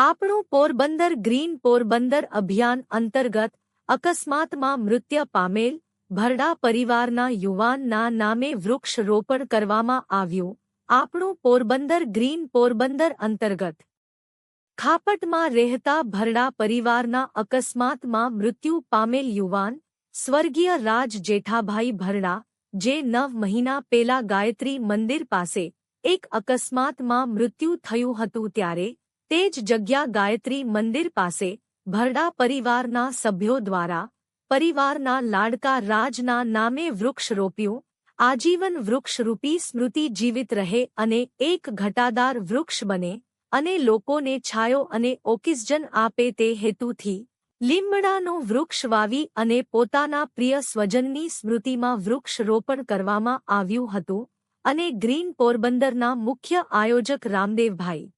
આપણું પોરબંદર ગ્રીન પોરબંદર અભિયાન અંતર્ગત અકસ્માતમાં મૃત્યુ પામેલ ભરડા પરિવારના યુવાનના નામે વૃક્ષરોપણ કરવામાં આવ્યું. આપણું પોરબંદર ગ્રીન પોરબંદર અંતર્ગત ખાપટમાં રહેતા ભરડા પરિવારના અકસ્માતમાં મૃત્યુ પામેલ યુવાન સ્વર્ગીય રાજ જેઠાભાઈ ભરડા, જે નવ મહિના પેલા ગાયત્રી મંદિર પાસે એક અકસ્માતમાં મૃત્યુ થયું હતું ત્યારે તે જ જગ્યા ગાયત્રી મંદિર પાસે ભરડા પરિવારના સભ્યો દ્વારા પરિવારના લાડકા રાજના નામે વૃક્ષ રોપ્યું, આજીવન વૃક્ષરૂપી સ્મૃતિ જીવિત રહે અને એક ઘટાદાર વૃક્ષ બને અને લોકોને છાયો અને ઓક્સિજન આપે તે હેતુથી લીમડાનો વૃક્ષ વાવી અને પોતાના પ્રિય સ્વજનની સ્મૃતિમાં વૃક્ષરોપણ કરવામાં આવ્યું હતું અને ગ્રીન પોરબંદરના મુખ્ય આયોજક રામદેવભાઈ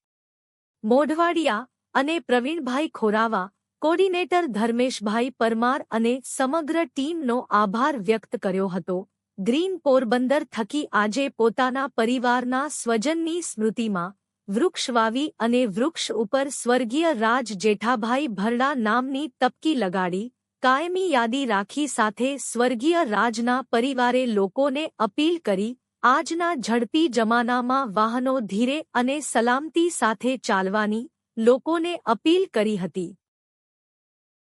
મોઢવાડિયા અને પ્રવીણભાઈ ખોરાવા, કોર્ડિનેટર ધર્મેશભાઈ પરમાર અને સમગ્ર ટીમનો આભાર વ્યક્ત કર્યો હતો. ગ્રીન પોરબંદર થકી આજે પોતાના પરિવારના સ્વજનની સ્મૃતિમાં વૃક્ષ વાવી અને વૃક્ષ ઉપર સ્વર્ગીય રાજ જેઠાભાઈ ભરડા નામની તપકી લગાડી, કાયમી યાદી રાખી સાથે સ્વર્ગીય રાજના પરિવારે લોકોને અપીલ કરી આજના ઝડપી જમાનામાં વાહનો ધીરે અને સલામતી સાથે ચાલવાની લોકોને અપીલ કરી હતી.